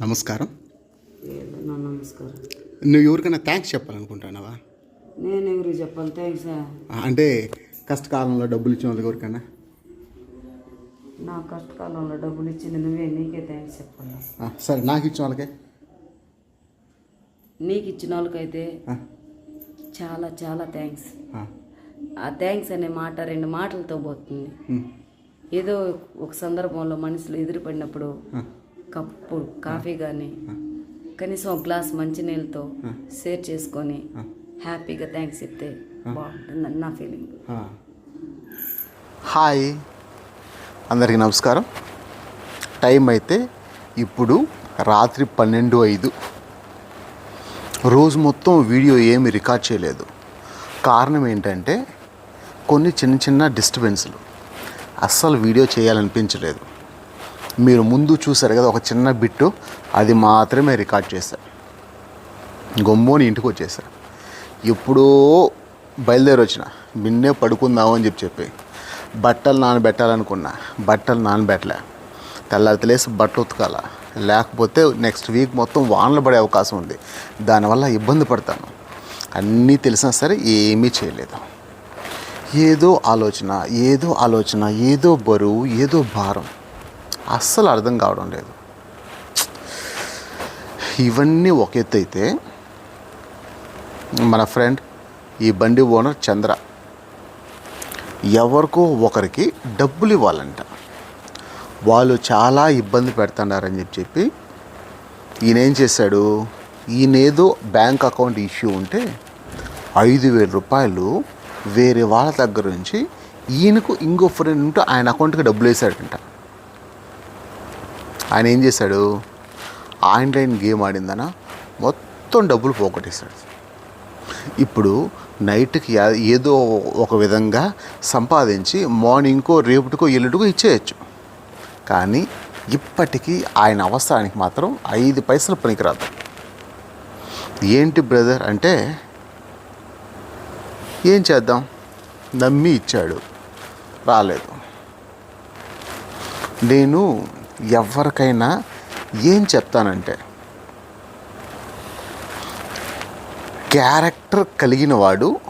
నమస్కారం. నమస్కారం. నువ్వు ఎవరికైనా థ్యాంక్స్ చెప్పాలనుకుంటున్నావా? నేను ఎవరికి చెప్పాలి? థ్యాంక్స్ అంటే కష్టకాలంలో డబ్బులు ఇచ్చిన వాళ్ళకి ఎవరికైనా? నా కష్టకాలంలో డబ్బులు ఇచ్చింది నువ్వే నీకే థ్యాంక్స్ చెప్పాలి. సరే నాకు ఇచ్చిన వాళ్ళకే? నీకు ఇచ్చిన వాళ్ళకైతే చాలా చాలా థ్యాంక్స్ ఆ, థ్యాంక్స్ అనే మాట రెండు మాటలతో పోతుంది. ఏదో ఒక సందర్భంలో మనుషులు ఎదురుపడినప్పుడు కప్పు కాఫీ కానీ కనీసం ఒక గ్లాస్ మంచినీళ్ళతో షేర్ చేసుకొని హ్యాపీగా థ్యాంక్స్ చెప్తే బాగుంటుందని నా ఫీలింగ్. హాయ్. అందరికీ నమస్కారం. టైం అయితే ఇప్పుడు రాత్రి పన్నెండు ఐదు. రోజు మొత్తం వీడియో ఏమి రికార్డ్ చేయలేదు. కారణం ఏంటంటే కొన్ని చిన్న చిన్న డిస్టర్బెన్స్లు. అస్సలు వీడియో చేయాలనిపించలేదు. మీరు ముందు చూసారు కదా ఒక చిన్న బిట్టు. అది మాత్రమే రికార్డ్ చేశా గొమ్మోని ఇంటికి వచ్చేసారు ఎప్పుడో బయలుదేరి వచ్చిన నిన్నే పడుకుందాము అని చెప్పి చెప్పి. బట్టలు నానబెట్టాలనుకున్నా. బట్టలు నానబెట్టలే. తెల్లారి తెలిసి బట్టలు ఉతకాల. లేకపోతే నెక్స్ట్ వీక్ మొత్తం వానలు పడే అవకాశం ఉంది. దానివల్ల ఇబ్బంది పడతాను. అన్నీ తెలిసినా సరే ఏమీ చేయలేదు. ఏదో ఆలోచన ఏదో ఆలోచన ఏదో బరువు ఏదో భారం. అస్సలు అర్థం కావడం లేదు. ఇవన్నీ ఒక ఎత్తు అయితే మన ఫ్రెండ్ ఈ బండి ఓనర్ చంద్ర ఎవరికో ఒకరికి డబ్బులు ఇవ్వాలంట. వాళ్ళు చాలా ఇబ్బంది పెడుతున్నారని చెప్పి చెప్పి ఈయనేం చేశాడు? ఈయనేదో బ్యాంక్ అకౌంట్ ఇష్యూ ఉంటే ఐదు వేల రూపాయలు వేరే వాళ్ళ దగ్గర నుంచి ఈయనకు ఇంకో ఫ్రెండ్ ఉంటే ఆయన అకౌంట్కి డబ్బులు వేసాడంట ఆయన ఏం చేశాడు? ఆన్లైన్ గేమ్ ఆడిందన. మొత్తం డబ్బులు పోగొట్టేశాడు. ఇప్పుడు నైట్కి ఏదో ఒక విధంగా సంపాదించి మార్నింగ్కో రేపుటికో ఎల్లుడికో ఇచ్చేయచ్చు. కానీ ఇప్పటికీ ఆయన అవసరానికి మాత్రం ఐదు పైసలు పనికిరాదు. ఏంటి బ్రదర్ అంటే ఏం చేద్దాం? నమ్మి ఇచ్చాడు. రాలేదు. నేను ఎవరికైనా ఏం చెప్తానంటే క్యారెక్టర్ కలిగిన వాడు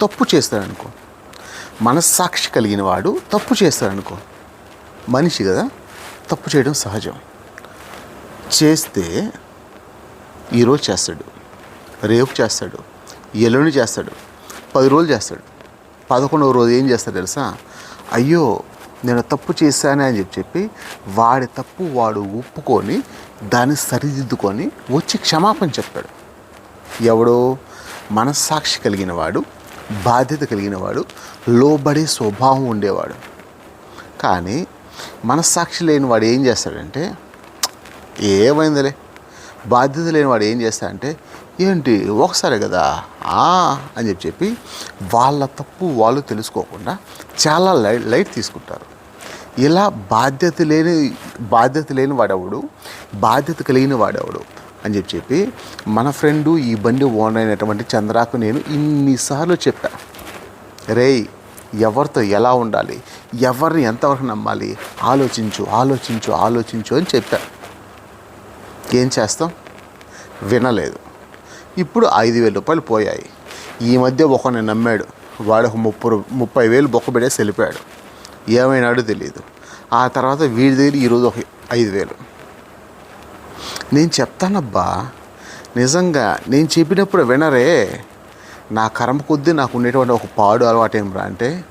తప్పు చేస్తాడనుకో. మనస్సాక్షి కలిగిన వాడు తప్పు చేస్తాడనుకో. మనిషి కదా తప్పు చేయడం సహజం. చేస్తే ఈరోజు చేస్తాడు రేపు చేస్తాడు ఎల్లుండి చేస్తాడు పది రోజులు చేస్తాడు పదకొండవ రోజు ఏం చేస్తాడు తెలుసా? అయ్యో నేను తప్పు చేశానే అని చెప్పి చెప్పి వాడి తప్పు వాడు ఒప్పుకొని దాన్ని సరిదిద్దుకొని వచ్చి క్షమాపణ చెప్పాడు. ఎవడో మనస్సాక్షి కలిగిన వాడు బాధ్యత కలిగిన వాడు లోబడే స్వభావం ఉండేవాడు. కానీ మనస్సాక్షి లేని వాడు ఏం చేస్తాడంటే ఏమైందిలే? బాధ్యత లేని వాడు ఏం చేస్తాడంటే ఏంటి? ఒకసారి కదా ఆ అని చెప్పి చెప్పి వాళ్ళ తప్పు వాళ్ళు తెలుసుకోకుండా చాలా లైట్ లైట్ తీసుకుంటారు. ఇలా బాధ్యత లేని బాధ్యత లేని వాడెవడు? బాధ్యత కలిగిన వాడెవడు? అని చెప్పి చెప్పి మన ఫ్రెండు ఈ బండి ఓనర్ అయినటువంటి చంద్రాకు నేను ఇన్నిసార్లు చెప్పా. రేయ్ ఎవరితో ఎలా ఉండాలి? ఎవరిని ఎంతవరకు నమ్మాలి? ఆలోచించు ఆలోచించు ఆలోచించు అని చెప్పా. ఏం చేస్తాం? వినలేదు. ఇప్పుడు ఐదు వేల రూపాయలు పోయాయి. ఈ మధ్య ఒకని నమ్మాడు. వాడు ఒక ముప్పై ముప్పై వేలు బొక్క పెట్టేసి వెళ్ళిపోయాడు ఏమైనాడో తెలియదు ఆ తర్వాత వీడి దగ్గర ఈరోజు ఒక ఐదు వేలు. నేను చెప్తానబ్బా నిజంగా నేను చెప్పినప్పుడు వినరే. నా కర్మ కొద్దీ నాకు ఉండేటువంటి ఒక పాడు అలవాటు ఏమిరా అంటే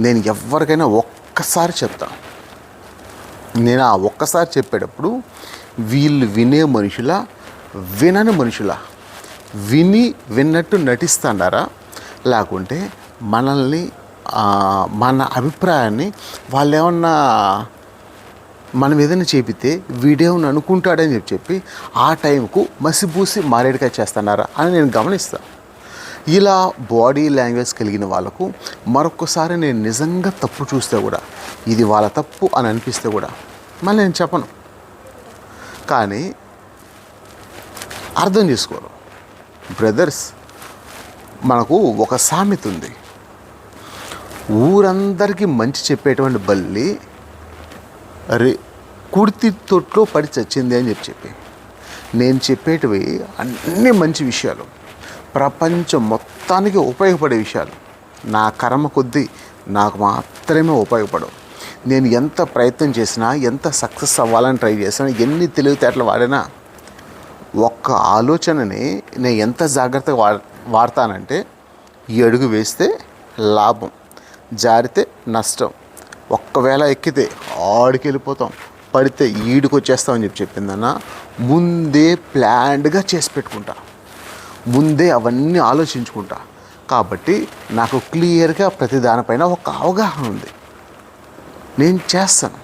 నేను ఎవరికైనా ఒక్కసారి చెప్తాను నేను ఆ ఒక్కసారి చెప్పేటప్పుడు వీళ్ళు వినే మనుషుల వినని మనుషుల. విని విన్నట్టు నటిస్తాడారా? లేకుంటే మనల్ని మన అభిప్రాయాన్ని వాళ్ళు ఏమన్నా మనం ఏదైనా చేపితే వీడేమని అనుకుంటాడని చెప్పి చెప్పి ఆ టైంకు మసిబూసి మారేడుకాయ చేస్తున్నారా అని నేను గమనిస్తాను ఇలా బాడీ లాంగ్వేజ్ కలిగిన వాళ్ళకు మరొకసారి నేను నిజంగా తప్పు చూస్తే కూడా ఇది వాళ్ళ తప్పు అని అనిపిస్తే కూడా మళ్ళీ నేను చెప్పను. కానీ అర్థం చేసుకోరు. బ్రదర్స్ మనకు ఒక సామెత ఉంది. ఊరందరికీ మంచి చెప్పేటువంటి బల్లి రే కుర్తి తొట్లో పడి చచ్చింది అని చెప్పి చెప్పి. నేను చెప్పేటివి అన్ని మంచి విషయాలు. ప్రపంచం మొత్తానికి ఉపయోగపడే విషయాలు. నా కర్మ కొద్దీ నాకు మాత్రమే ఉపయోగపడవు. నేను ఎంత ప్రయత్నం చేసినా ఎంత సక్సెస్ అవ్వాలని ట్రై చేసినా ఎన్ని తెలివితేటలు వాడినా ఒక్క ఆలోచనని నేను ఎంత జాగ్రత్తగా వా వాడతానంటే ఈ అడుగు వేస్తే లాభం జారితే నష్టం. ఒక్కవేళ ఎక్కితే ఆడికి వెళ్ళిపోతాం పడితే ఈడికి వచ్చేస్తామని చెప్పి చెప్పిందన్న ముందే ప్లాన్డ్గా చేసి పెట్టుకుంటా. ముందే అవన్నీ ఆలోచించుకుంటా. కాబట్టి నాకు క్లియర్గా ప్రతి దానిపైన ఒక అవగాహన ఉంది. నేను చేస్తాను.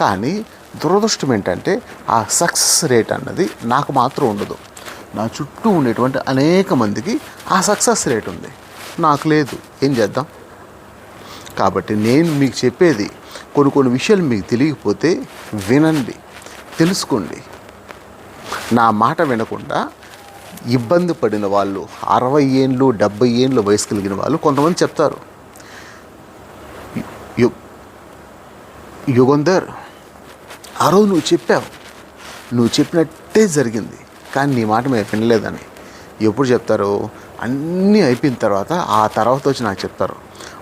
కానీ దురదృష్టం ఏంటంటే ఆ సక్సెస్ రేట్ అన్నది నాకు మాత్రం ఉండదు. నా చుట్టూ ఉండేటువంటి అనేక మందికి ఆ సక్సెస్ రేట్ ఉంది. నాకు లేదు. ఏం చేద్దాం? కాబట్టి నేను మీకు చెప్పేది కొన్ని కొన్ని విషయాలు మీకు తెలియకపోతే వినండి తెలుసుకోండి. నా మాట వినకుండా ఇబ్బంది పడిన వాళ్ళు అరవై ఏళ్ళు డెబ్బై ఏళ్ళు వయసు కలిగిన వాళ్ళు కొంతమంది చెప్తారు. యుగంధర్ ఆ రోజు నువ్వు చెప్పావు. నువ్వు చెప్పినట్టే జరిగింది. కానీ నీ మాట మేము వినలేదని. ఎప్పుడు చెప్తారు అన్నీ అయిపోయిన తర్వాత ఆ తర్వాత వచ్చి నాకు చెప్తారు.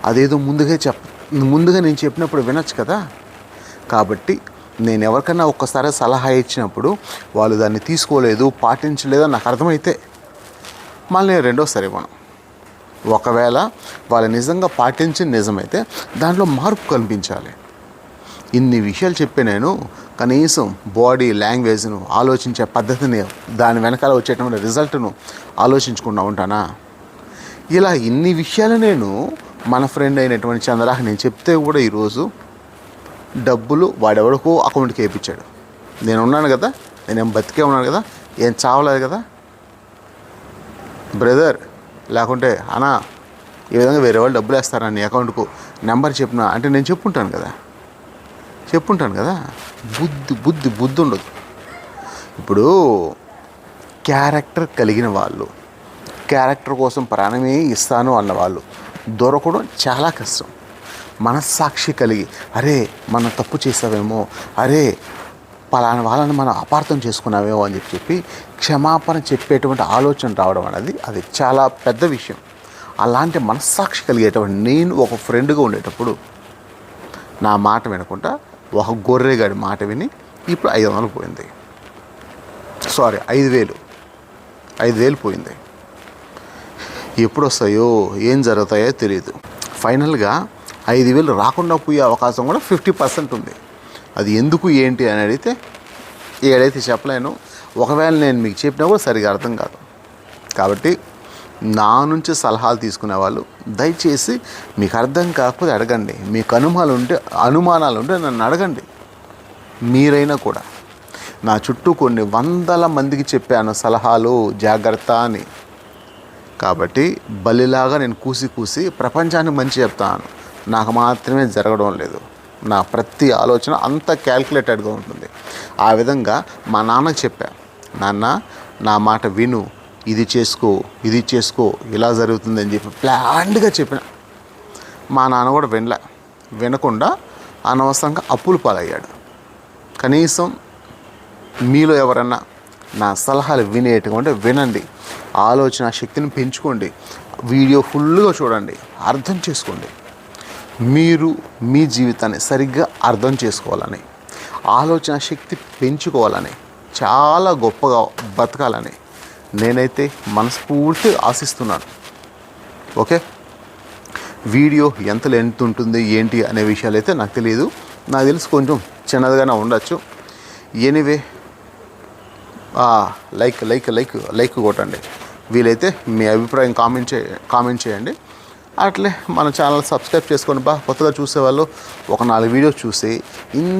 అదేదో ముందుగా చెప్ ముందుగా నేను చెప్పినప్పుడు వినొచ్చు కదా? కాబట్టి నేను ఎవరికైనా ఒక్కసారి సలహా ఇచ్చినప్పుడు వాళ్ళు దాన్ని తీసుకోలేదు పాటించలేదు నాకు అర్థమైతే మళ్ళీ నేను రెండోసారి ఇవ్వను. ఒకవేళ వాళ్ళు నిజంగా పాటించి నిజమైతే దాంట్లో మార్పు కనిపించాలి. ఇన్ని విషయాలు చెప్పి నేను కనీసం బాడీ లాంగ్వేజ్ను ఆలోచించే పద్ధతిని దాని వెనకాల వచ్చేటువంటి రిజల్ట్ను ఆలోచించకుండా ఉంటానా? ఇలా ఇన్ని విషయాలు నేను మన ఫ్రెండ్ అయినటువంటి చంద్రాహ నేను చెప్తే కూడా ఈరోజు డబ్బులు వాడెవడికో అకౌంట్కి వేయించాడు. నేను ఉన్నాను కదా నేనేం బతికే ఉన్నాను కదా ఏం చావలేదు కదా. బ్రదర్ లేకుంటే అన్నా ఈ విధంగా వేరే వాళ్ళు డబ్బులు వేస్తారా నీ అకౌంట్కు నెంబర్ చెప్పిన? అంటే నేను చెప్పుంటాను కదా. చెప్పుంటాను కదా. బుద్ధి బుద్ధి బుద్ధి ఉండదు. ఇప్పుడు క్యారెక్టర్ కలిగిన వాళ్ళు క్యారెక్టర్ కోసం ప్రాణమే ఇస్తాను అన్న వాళ్ళు దొరకడం చాలా కష్టం. మనస్సాక్షి కలిగి అరే మనం తప్పు చేసావేమో అరే పలానా వాళ్ళని మనం అపార్థం చేసుకున్నామేమో అని చెప్పి క్షమాపణ చెప్పేటువంటి ఆలోచన రావడం అనేది అది చాలా పెద్ద విషయం. అలాంటి మనస్సాక్షి కలిగేటువంటి నేను ఒక ఫ్రెండ్గా ఉండేటప్పుడు నా మాట వినకుండా ఒక గొర్రెగాడి మాట విని ఇప్పుడు ఐదు వందలు పోయింది. సారీ ఐదు వేలు. ఐదు వేలు పోయింది. ఎప్పుడు వస్తాయో ఏం జరుగుతాయో తెలియదు ఫైనల్గా ఐదు వేలు రాకుండా పోయే అవకాశం కూడా ఫిఫ్టీ పర్సెంట్ ఉంది. అది ఎందుకు ఏంటి అని అడిగితే ఏడైతే చెప్పలేను. ఒకవేళ నేను మీకు చెప్పినా కూడా సరిగా అర్థం కాదు. కాబట్టి నా నుంచి సలహాలు తీసుకునే వాళ్ళు దయచేసి మీకు అర్థం కాకపోతే అడగండి. మీకు అనుమానాలు ఉంటే అనుమానాలు ఉంటే నన్ను అడగండి. మీరైనా కూడా. నా చుట్టూ కొన్ని వందల మందికి చెప్పాను సలహాలు జాగ్రత్త అని. కాబట్టి బలిలాగా నేను కూసి కూసి ప్రపంచానికి మంచి చెప్తాను. నాకు మాత్రమే జరగడం లేదు. నా ప్రతి ఆలోచన అంత క్యాల్కులేటెడ్గా ఉంటుంది. ఆ విధంగా మా నాన్నకు చెప్పా. నాన్న నా మాట విను. ఇది చేసుకో ఇది చేసుకో ఇలా జరుగుతుందని చెప్పి ప్లాన్డ్గా చెప్పిన. మా నాన్న కూడా వినలే. వినకుండా అనవసరంగా అప్పులు పాలయ్యాడు. కనీసం మీలో ఎవరన్నా నా సలహాలు వినేటువంటి వినండి. ఆలోచన శక్తిని పెంచుకోండి. వీడియో ఫుల్గా చూడండి. అర్థం చేసుకోండి. మీరు మీ జీవితాన్ని సరిగ్గా అర్థం చేసుకోవాలని ఆలోచన శక్తి పెంచుకోవాలని చాలా గొప్పగా బతకాలని నేనైతే మనస్ఫూర్తి ఆశిస్తున్నాను. ఓకే? వీడియో ఎంత లెంత్ ఉంటుంది ఏంటి అనే విషయాలు అయితే నాకు తెలియదు నాకు తెలిసి కొంచెం చిన్నదిగానే ఉండొచ్చు. Anyway like like like like కొట్టండి. వీలైతే మీ అభిప్రాయం కామెంట్ చే కామెంట్ చేయండి. అట్లే మన ఛానల్ సబ్స్క్రైబ్ చేసుకొని బా కొత్తగా చూసేవాళ్ళు ఒక నాలుగు వీడియోస్ చూసి ఇన్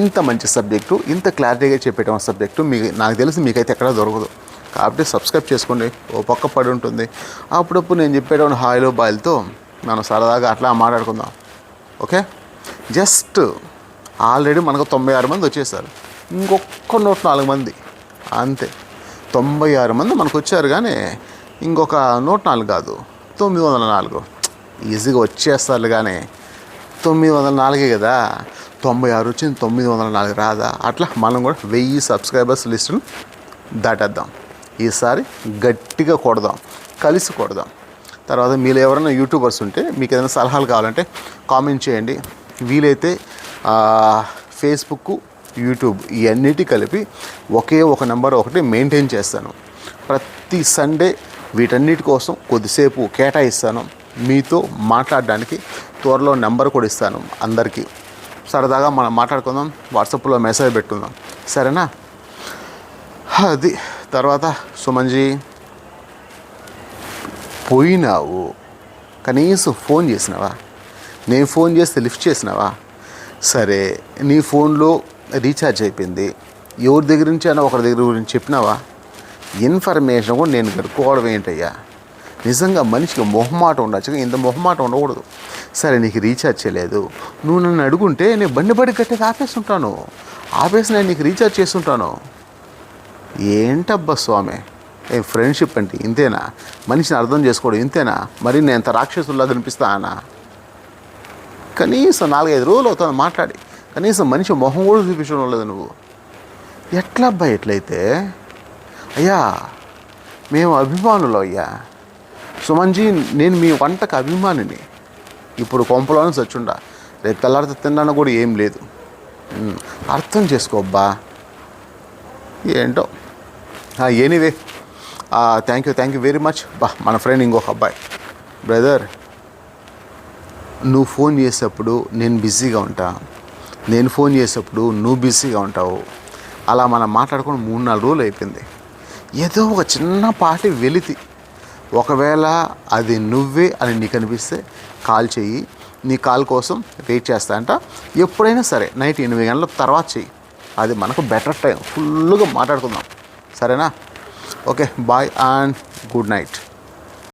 ఇంత మంచి సబ్జెక్టు ఇంత క్లారిటీగా చెప్పేట సబ్జెక్టు మీకు నాకు తెలిసి మీకైతే ఎక్కడ దొరకదు. కాబట్టి సబ్స్క్రైబ్ చేసుకోండి. ఓ పక్క పడి ఉంటుంది. అప్పుడప్పుడు నేను చెప్పేటువంటి హాయిలో బాయిలతో మనం సరదాగా అట్లా మాట్లాడుకుందాం. ఓకే? జస్ట్ ఆల్రెడీ మనకు తొంభై ఆరు మంది వచ్చేసారు. ఇంకొక నూట నాలుగు మంది. అంతే. తొంభై ఆరు మంది మనకు వచ్చారు కానీ ఇంకొక నూట నాలుగు కాదు. తొమ్మిది వందల నాలుగు. ఈజీగా వచ్చేస్తారు కానీ తొమ్మిది వందల నాలుగే కదా. తొంభై ఆరు వచ్చింది తొమ్మిది వందల నాలుగు రాదా? అట్లా మనం కూడా వెయ్యి సబ్స్క్రైబర్స్ లిస్టును దాటేద్దాం. ఈసారి గట్టిగా కొడదాం కలిసి కొడదాం. తర్వాత మీరు ఎవరైనా యూట్యూబర్స్ ఉంటే మీకు ఏదైనా సలహాలు కావాలంటే కామెంట్ చేయండి. వీలైతే ఫేస్బుక్ యూట్యూబ్ ఇవన్నిటి కలిపి ఒకే ఒక నెంబర్ ఒకటి మెయింటైన్ చేస్తాను. ప్రతి సండే వీటన్నిటి కోసం కొద్దిసేపు కేటాయిస్తాను. మీతో మాట్లాడడానికి త్వరలో నెంబర్ కూడా ఇస్తాను అందరికీ. సరదాగా మనం మాట్లాడుకుందాం వాట్సాప్లో మెసేజ్ పెట్టుకుందాం. సరేనా? అది. తర్వాత సుమంజీ. పోయినావు. కనీసం ఫోన్ చేసినావా? నేను ఫోన్ చేస్తే లిఫ్ట్ చేసినావా? సరే నీ ఫోన్లో రీఛార్జ్ అయిపోయింది. ఎవరి దగ్గర నుంచి అయినా ఒకరి దగ్గర గురించి చెప్పినావా? ఇన్ఫర్మేషన్ కూడా నేను కట్టుకోవడం ఏంటయ్యా? నిజంగా మనిషికి మొహమాట ఉండొచ్చు ఇంత మొహమాట ఉండకూడదు. సరే నీకు రీఛార్జ్ చేయలేదు. నువ్వు నన్ను అడుగుంటే నేను బండి బడి కట్టేది ఆపేస్తుంటాను ఆపేసి నేను నీకు రీఛార్జ్ చేస్తుంటాను ఏంటబ్బా స్వామి? ఏ ఫ్రెండ్షిప్ అంటే ఇంతేనా? మనిషిని అర్థం చేసుకోవడం ఇంతేనా? మరి నేను ఎంత రాక్షసుల్లా కనిపిస్తానా కనీసం నాలుగైదు రోజులు అవుతుంది మాట్లాడి కనీసం మనిషి మొహం కూడా చూపించడం లేదు నువ్వు. ఎట్లా అబ్బా ఎట్లయితే? అయ్యా మేము అభిమానులు అయ్యా. సుమన్జీ నేను మీ వంటకు అభిమానిని. ఇప్పుడు కొంపలోనే చచ్చుండా రేపు తెల్లారితే తిన్నాను కూడా ఏం లేదు. అర్థం చేసుకోబ్బా. ఏంటో? Anyway thank you thank you very much బా మన ఫ్రెండ్ ఇంకొక అబ్బాయి. బ్రదర్ నువ్వు ఫోన్ చేసేటప్పుడు నేను బిజీగా ఉంటా. నేను ఫోన్ చేసేటప్పుడు నువ్వు బిజీగా ఉంటావు. అలా మనం మాట్లాడుకుని మూడు నాలుగు రోజులు అయిపోయింది. ఏదో ఒక చిన్న పాటి వెలితి. ఒకవేళ అది నువ్వే అని నీకు అనిపిస్తే కాల్ చెయ్యి. నీ కాల్ కోసం వెయిట్ చేస్తా అంట. ఎప్పుడైనా సరే నైట్ ఎనిమిది గంటల తర్వాత చెయ్యి. అది మనకు బెటర్ టైం ఫుల్గా మాట్లాడుకుందాం. సరేనా? Okay bye and good night.